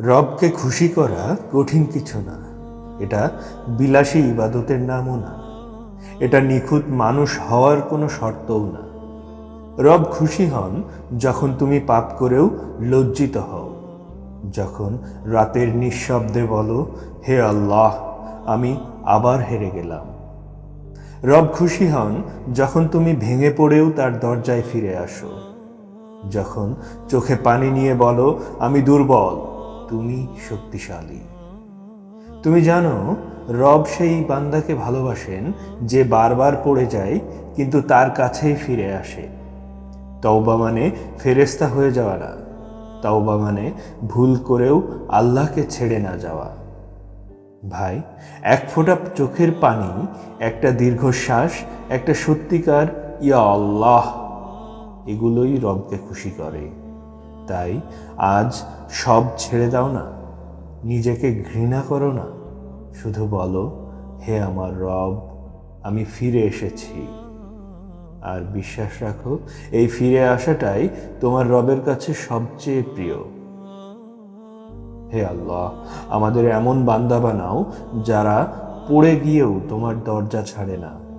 রবকে খুশি করা কঠিন কিছু না। এটা বিলাসী ইবাদতের নামও না। এটা নিখুঁত মানুষ হওয়ার কোনো শর্তও না। রব খুশি হন যখন তুমি পাপ করেও লজ্জিত হও। যখন রাতের নিঃশব্দে বলো, হে আল্লাহ, আমি আবার হেরে গেলাম। রব খুশি হন যখন তুমি ভেঙে পড়েও তার দরজায় ফিরে আসো। যখন চোখে পানি নিয়ে বলো, আমি দুর্বল। তুমি শক্তিশালী। তুমি জানো, রব সেই বান্দাকে ভালোবাসেন যে বারবার পড়ে যায়, কিন্তু তার কাছেই ফিরে আসে। তওবা মানে ফেরেস্তা হয়ে যাওয়া না। তওবা মানে ভুল করেও আল্লাহকে ছেড়ে না যাওয়া। ভাই, এক ফোঁটা চোখের পানি, একটা দীর্ঘশ্বাস, একটা সত্যিকার ইয়া আল্লাহ, এগুলোই রবকে খুশি করে। তাই আজ সব ছেড়ে দাও না। নিজেকে ঘৃণা করো না। শুধু বলো, হে আমার রব, আমি ফিরে এসেছি। আর বিশ্বাস রাখো, এই ফিরে আসাটাই তোমার রবের কাছে সবচেয়ে প্রিয়। হে আল্লাহ, আমাদের এমন বান্দা বানাও যারা পড়ে গিয়েও তোমার দরজা ছাড়ে না।